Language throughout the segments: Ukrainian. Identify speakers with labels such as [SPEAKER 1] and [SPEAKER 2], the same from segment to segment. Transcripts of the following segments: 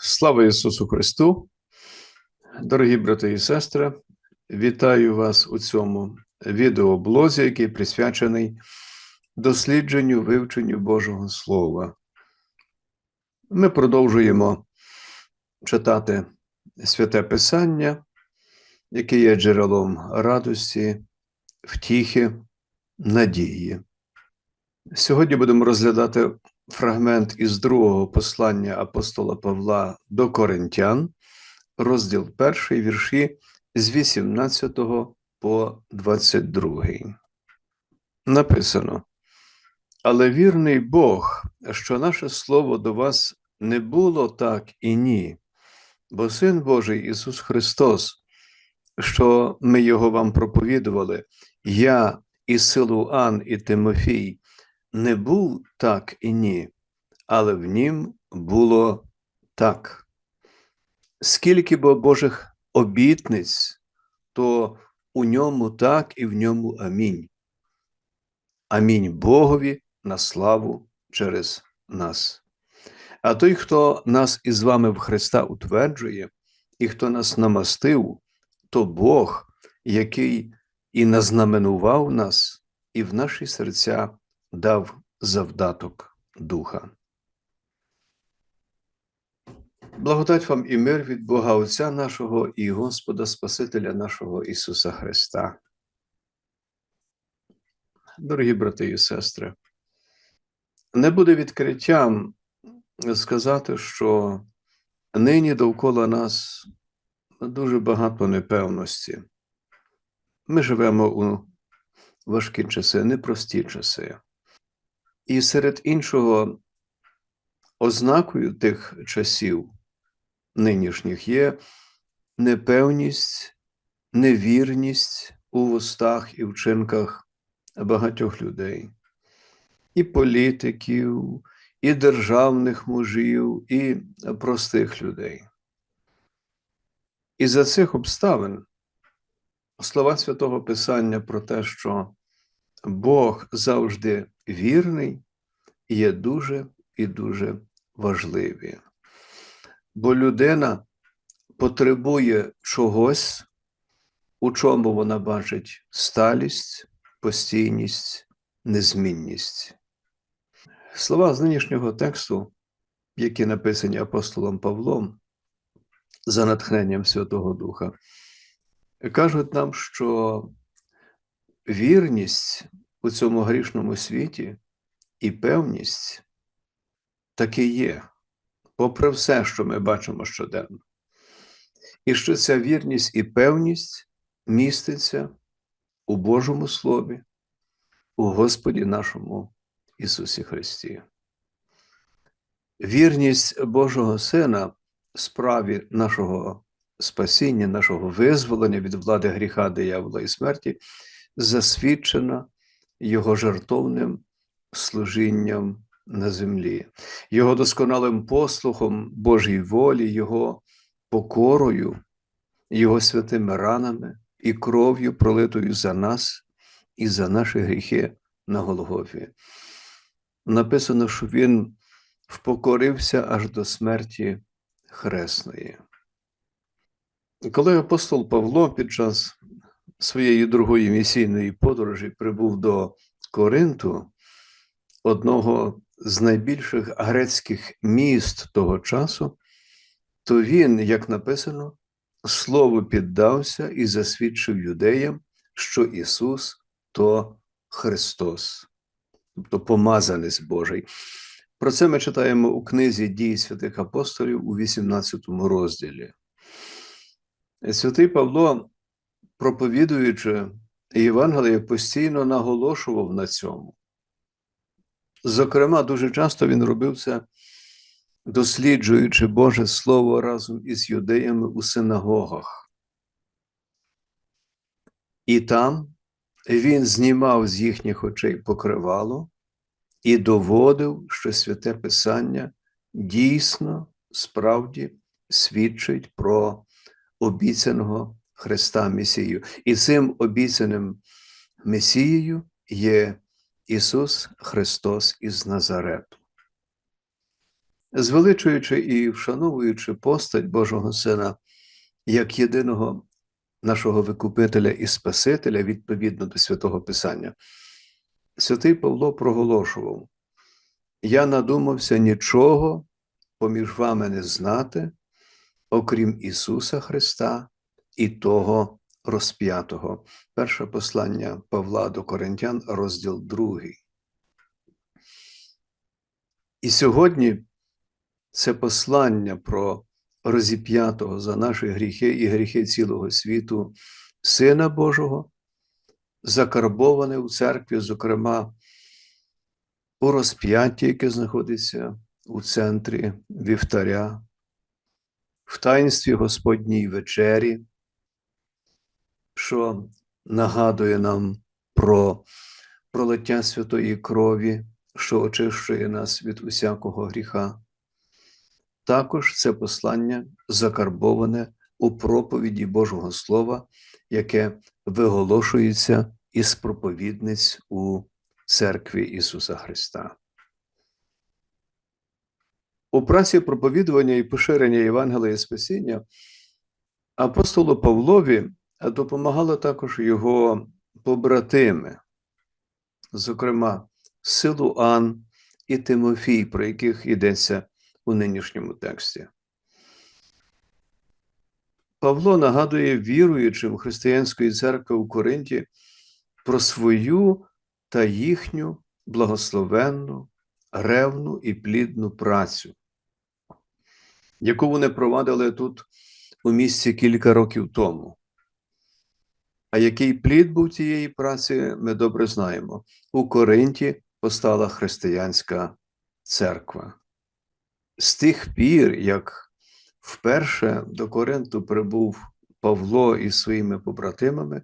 [SPEAKER 1] Слава Ісусу Христу! Дорогі брати і сестри, вітаю вас у цьому відеоблозі, який присвячений дослідженню вивченню Божого Слова. Ми продовжуємо читати святе Писання, яке є джерелом радості, втіхи, надії. Сьогодні будемо розглядати фрагмент із другого послання апостола Павла до Коринтян, розділ 1, вірші з 18 по 22. Написано: Але вірний Бог, що наше слово до вас не було так і ні, бо Син Божий Ісус Христос, що ми Його вам проповідували, я і Силуан, і Тимофій не був так і ні, але в нім було так. Скільки бо Божих обітниць, то у ньому так і в ньому амінь. Амінь Богові на славу через нас. А той, хто нас із вами в Христа утверджує, і хто нас намастив, то Бог, який і назнаменував нас, і в наші серця дав завдаток Духа. Благодать вам і мир від Бога Отця нашого і Господа Спасителя нашого Ісуса Христа. Дорогі брати і сестри, не буде відкриттям сказати, що нині довкола нас дуже багато непевності. Ми живемо у важкі часи, непрості часи. І серед іншого, ознакою тих часів нинішніх є непевність, невірність у вустах і вчинках багатьох людей, і політиків, і державних мужів, і простих людей. І за цих обставин слова Святого Писання про те, що Бог завжди вірний, є дуже і дуже важливі. Бо людина потребує чогось, у чому вона бачить сталість, постійність, незмінність. Слова з нинішнього тексту, які написані апостолом Павлом за натхненням Святого Духа, кажуть нам, що вірність у цьому грішному світі і певність таки є, попри все, що ми бачимо щоденно. І що ця вірність і певність міститься у Божому Слові, у Господі нашому Ісусі Христі. Вірність Божого Сина справі нашого спасіння, нашого визволення від влади гріха, диявола і смерті засвідчена Його жертовним служінням на землі, Його досконалим послухом Божій волі, Його покорою, Його святими ранами і кров'ю, пролитою за нас і за наші гріхи на Голгофі. Написано, що Він впокорився аж до смерті Хресної. Коли апостол Павло під час своєї другої місійної подорожі прибув до Коринту, одного з найбільших грецьких міст того часу, то він, як написано, слову піддався і засвідчив юдеям, що Ісус то Христос, тобто помазанець Божий. Про це ми читаємо у книзі дій святих апостолів у 18 розділі. Святий Павло проповідуючи Євангеліє, постійно наголошував на цьому. Зокрема, дуже часто він робив це, досліджуючи Боже Слово разом із юдеями у синагогах. І там він знімав з їхніх очей покривало і доводив, що святе Писання дійсно справді свідчить про обіцяного Христа Месію. І цим обіцяним Месією є Ісус Христос із Назарету. звеличуючи і вшановуючи постать Божого Сина як єдиного нашого Викупителя і Спасителя відповідно до святого Писання, святий Павло проголошував: Я надумався нічого поміж вами не знати, окрім Ісуса Христа і того розп'ятого. Перше послання Павла до Коринтян, розділ 2. І сьогодні це послання про розіп'ятого за наші гріхи і гріхи цілого світу, Сина Божого, закарбоване у церкві, зокрема, у розп'ятті, яке знаходиться у центрі вівтаря, в таїнстві Господній вечері, що нагадує нам про пролиття святої крові, що очищує нас від усякого гріха. Також це послання закарбоване у проповіді Божого Слова, яке виголошується із проповідниць у церкві Ісуса Христа. У праці проповідування і поширення Євангелія і Спасіння апостолу Павлові допомагали також його побратими, зокрема, Силуан і Тимофій, про яких йдеться у нинішньому тексті. Павло нагадує віруючим християнської церкви у Коринті про свою та їхню благословенну, ревну і плідну працю, яку вони провадили тут у місці кілька років тому. А який плід був тієї праці, ми добре знаємо. У Коринті постала християнська церква. З тих пір, як вперше до Коринту прибув Павло із своїми побратимами,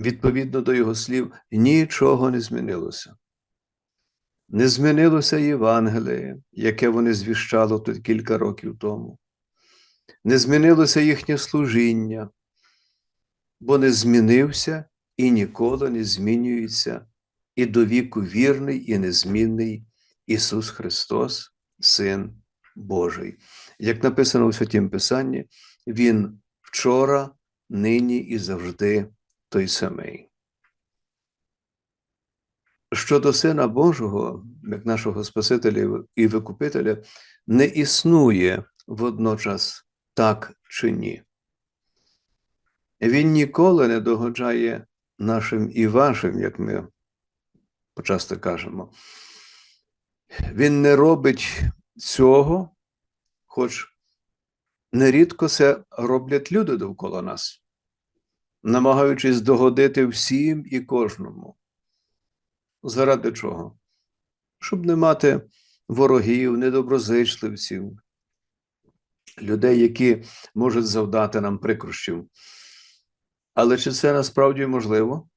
[SPEAKER 1] відповідно до його слів, нічого не змінилося. Не змінилося Євангеліє, яке вони звіщали тут кілька років тому. Не змінилося їхнє служіння, бо не змінився і ніколи не змінюється і до віку вірний і незмінний Ісус Христос, Син Божий. Як написано у Святім Писанні, Він вчора, нині і завжди той самий. Щодо Сина Божого, як нашого Спасителя і Викупителя, не існує водночас так чи ні. Він ніколи не догоджає нашим і вашим, як ми почасто кажемо. Він не робить цього, хоч нерідко це роблять люди довкола нас, намагаючись догодити всім і кожному. Заради чого? Щоб не мати ворогів, недоброзичливців, людей, які можуть завдати нам прикрощів. Але чи це насправді можливо?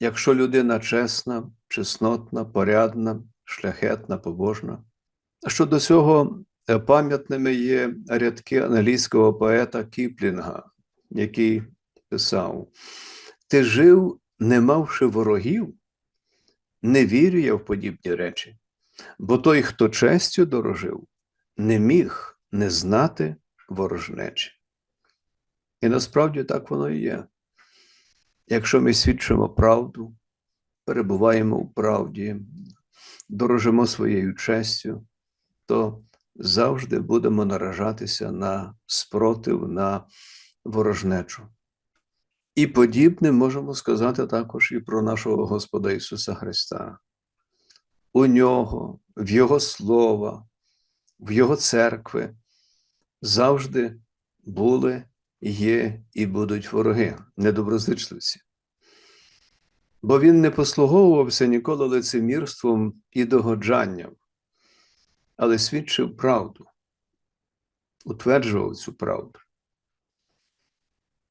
[SPEAKER 1] Якщо людина чесна, чеснотна, порядна, шляхетна, побожна. Щодо цього е, пам'ятними є рядки англійського поета Кіплінга, який писав: Ти жив, не мавши ворогів, не вірю я в подібні речі, бо той, хто честю дорожив, не міг не знати ворожнечі. І насправді так воно і є. Якщо ми свідчимо правду, перебуваємо у правді, дорожимо своєю честю, то завжди будемо наражатися на спротив, на ворожнечу. І подібне можемо сказати також і про нашого Господа Ісуса Христа. У нього, в Його Слова, в Його церкви завжди були, є і будуть вороги, недоброзичливці бо він не послуговувався ніколи лицемірством і догоджанням, але свідчив правду, утверджував цю правду.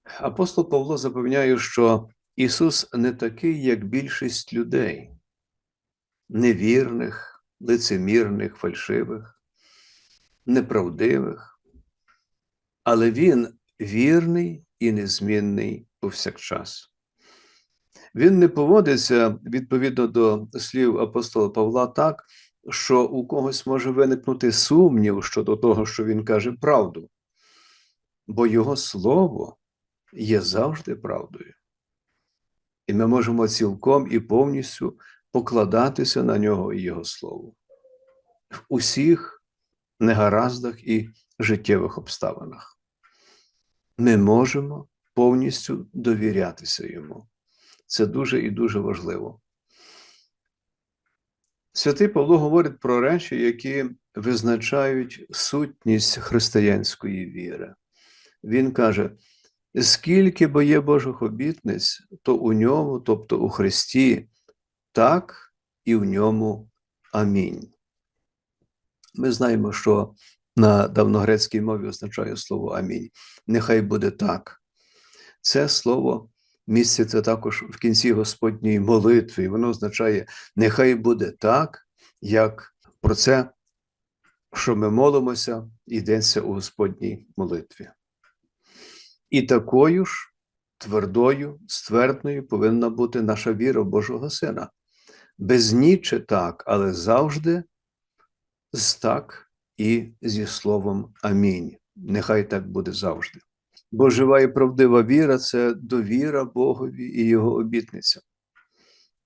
[SPEAKER 1] Апостол Павло запевняє, що Ісус не такий, як більшість людей, невірних, лицемірних, фальшивих, неправдивих, але Він вірний і незмінний повсякчас. Він не поводиться відповідно до слів апостола Павла так, що у когось може виникнути сумнів щодо того, що він каже правду, бо його слово є завжди правдою. І ми можемо цілком і повністю покладатися на нього і Його слово в усіх негараздах і життєвих обставинах. Ми можемо повністю довірятися йому. Це дуже і дуже важливо. Святий Павло говорить про речі, які визначають сутність християнської віри. Він каже: скільки бо є Божих обітниць, то у ньому, тобто у Христі, так і в ньому амінь. Ми знаємо, що на давногрецькій мові означає слово амінь. Нехай буде так. Це слово міститься також в кінці Господньої молитви, воно означає, нехай буде так, як про це, що ми молимося, йдеться у Господній молитві. І такою ж твердою, ствердною повинна бути наша віра в Божого Сина. Без ніче так, але завжди з так і зі словом Амінь. Нехай так буде завжди. Бо жива і правдива віра це довіра Богові і Його обітницям.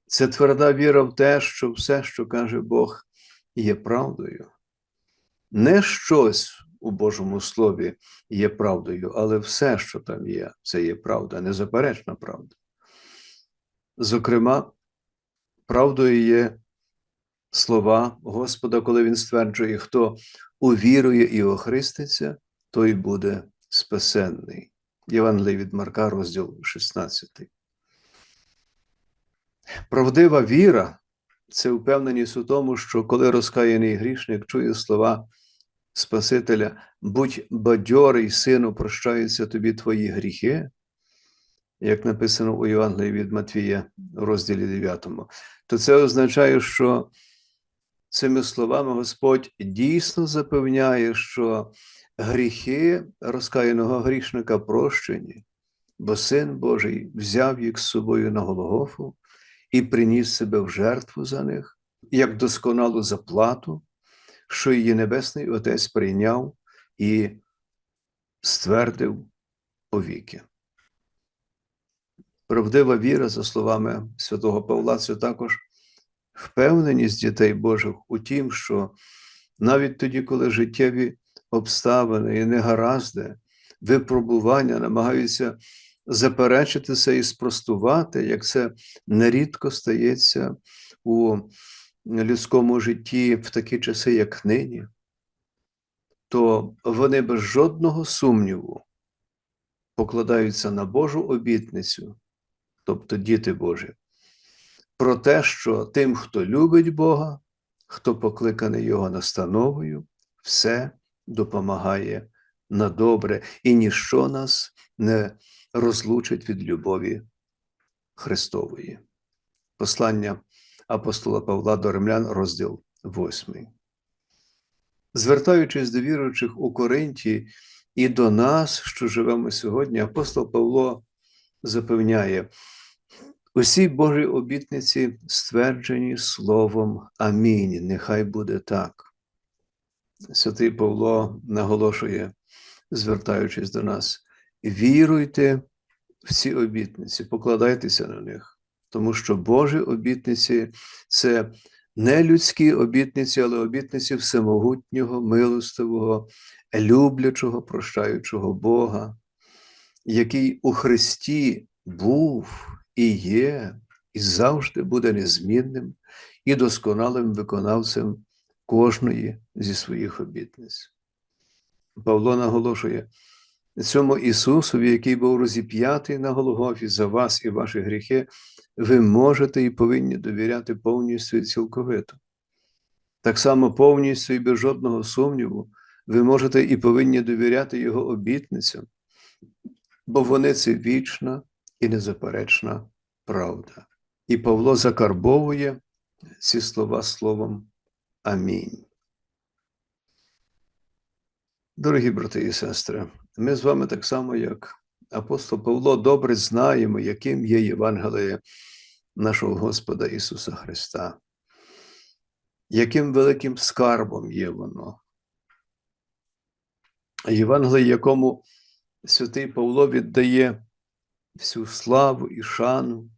[SPEAKER 1] Це тверда віра в те, що все, що каже Бог, є правдою. Не щось у Божому Слові є правдою, але все, що там є, це є правда, незаперечна правда. Зокрема, правдою є слова Господа, коли Він стверджує, хто увірує і охриститься, той буде спасенний. Євангелій від Марка, розділ 16. Правдива віра це впевненість у тому, що коли розкаяний грішник чує слова Спасителя, будь бадьорий, сину, прощаються тобі твої гріхи, як написано у Євангелії від Матвія, розділі 9, то це означає, що цими словами Господь дійсно запевняє, що гріхи розкаяного грішника прощені, бо Син Божий взяв їх з собою на Голгофу і приніс себе в жертву за них, як досконалу заплату, що її Небесний Отець прийняв і ствердив повіки. Правдива віра, за словами святого Павла, це також впевненість дітей Божих у тім, що навіть тоді, коли життєві обставини і негаразди, випробування намагаються заперечитися і спростувати, як це нерідко стається у людському житті в такі часи, як нині, то вони без жодного сумніву покладаються на Божу обітницю, тобто діти Божі, про те, що тим, хто любить Бога, хто покликаний Його настановою, все допомагає на добре, і ніщо нас не розлучить від любові Христової. Послання апостола Павла до Римлян, розділ 8. Звертаючись до віруючих у Коринті і до нас, що живемо сьогодні, апостол Павло запевняє, усі Божі обітниці стверджені Словом Амінь. Нехай буде так. Святий Павло наголошує, звертаючись до нас, віруйте в ці обітниці, покладайтеся на них, тому що Божі обітниці це не людські обітниці, але обітниці всемогутнього, милостивого, люблячого, прощаючого Бога, який у Христі був і є, і завжди буде незмінним і досконалим виконавцем кожної зі своїх обітниць. Павло наголошує, цьому Ісусові, який був розіп'ятий на Голгофі за вас і ваші гріхи, ви можете і повинні довіряти повністю і цілковито. Так само повністю і без жодного сумніву, ви можете і повинні довіряти Його обітницям, бо вони це вічна і незаперечна правда. І Павло закарбовує ці слова словом Амінь. Дорогі брати і сестри, ми з вами так само, як апостол Павло, добре знаємо, яким є Євангеліє нашого Господа Ісуса Христа. яким великим скарбом є воно. Євангеліє, якому святий Павло віддає всю славу і шану,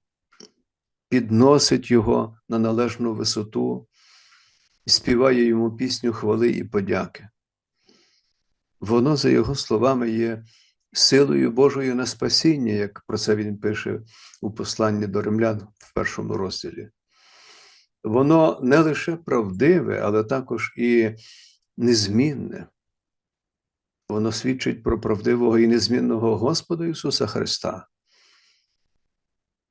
[SPEAKER 1] підносить його на належну висоту і співає йому пісню хвали і подяки. Воно, за його словами, є силою Божою на спасіння, як про це він пише у посланні до римлян в першому розділі. Воно не лише правдиве, але також і незмінне. Воно свідчить про правдивого і незмінного Господа Ісуса Христа,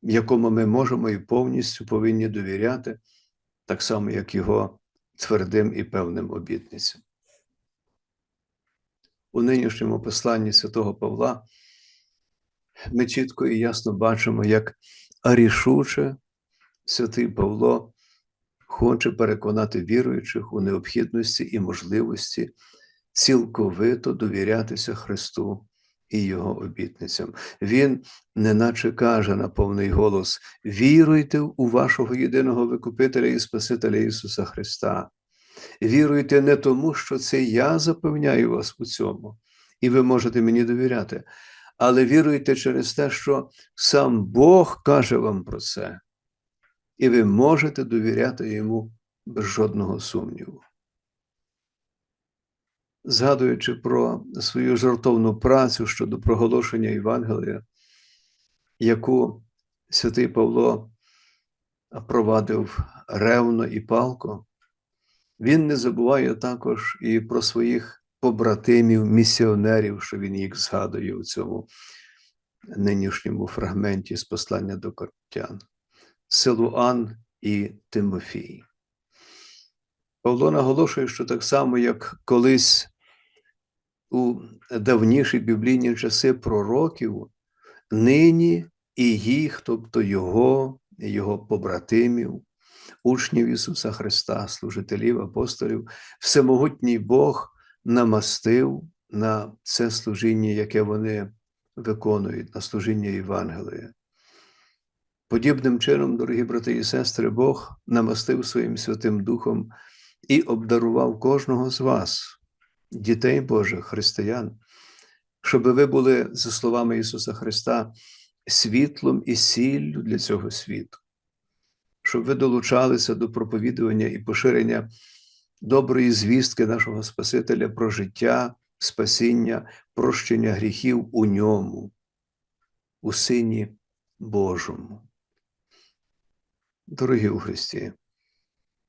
[SPEAKER 1] якому ми можемо і повністю повинні довіряти, так само, як Його твердим і певним обітницям. У нинішньому посланні святого Павла ми чітко і ясно бачимо, як рішуче святий Павло хоче переконати віруючих у необхідності і можливості цілковито довірятися Христу і Його обітницям. Він неначе каже на повний голос: віруйте у вашого єдиного Викупителя і Спасителя Ісуса Христа. Віруйте не тому, що це я запевняю вас у цьому, і ви можете мені довіряти, але віруйте через те, що сам Бог каже вам про це, і ви можете довіряти йому без жодного сумніву. Згадуючи про свою жартовну працю щодо проголошення Євангелія, яку святий Павло провадив ревно і палко, він не забуває також і про своїх побратимів, місіонерів, що він їх згадує у цьому нинішньому фрагменті з послання до Кортян, Силуан і Тимофій. Павло наголошує, що так само, як колись у давніші біблійні часи пророків, нині і їх, тобто його, його побратимів, учнів Ісуса Христа, служителів, апостолів, всемогутній Бог намастив на це служіння, яке вони виконують, на служіння Євангелія. Подібним чином, дорогі брати і сестри, Бог намастив своїм Святим Духом і обдарував кожного з вас, дітей Божих, християн, щоб ви були, за словами Ісуса Христа, світлом і сіллю для цього світу щоб ви долучалися до проповідування і поширення доброї звістки нашого Спасителя про життя, спасіння, прощення гріхів у ньому, у Сині Божому. Дорогі у Христі,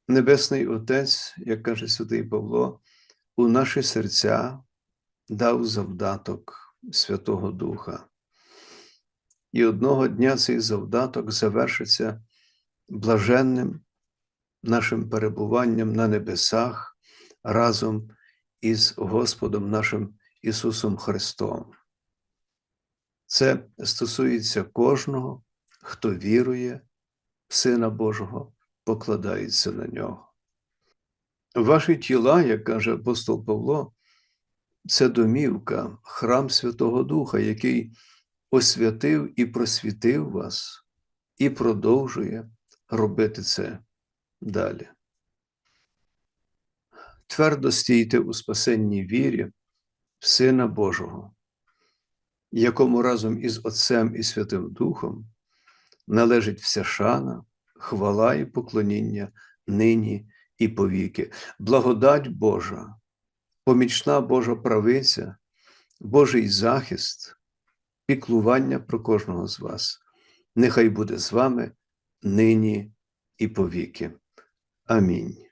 [SPEAKER 1] Небесний Отець, як каже святий Павло, у наші серця дав завдаток Святого Духа. І одного дня цей завдаток завершиться блаженним нашим перебуванням на небесах разом із Господом нашим Ісусом Христом. Це стосується кожного, хто вірує в Сина Божого, покладається на нього. Ваші тіла, як каже апостол Павло, це домівка, храм Святого Духа, який освятив і просвітив вас, і продовжує робити це далі. Твердо стійте у спасенній вірі в Сина Божого, якому разом із Отцем і Святим Духом належить вся шана, хвала і поклоніння нині і повіки, благодать Божа, помічна Божа правиця, Божий захист, піклування про кожного з вас. Нехай буде з вами нині і повіки. Амінь.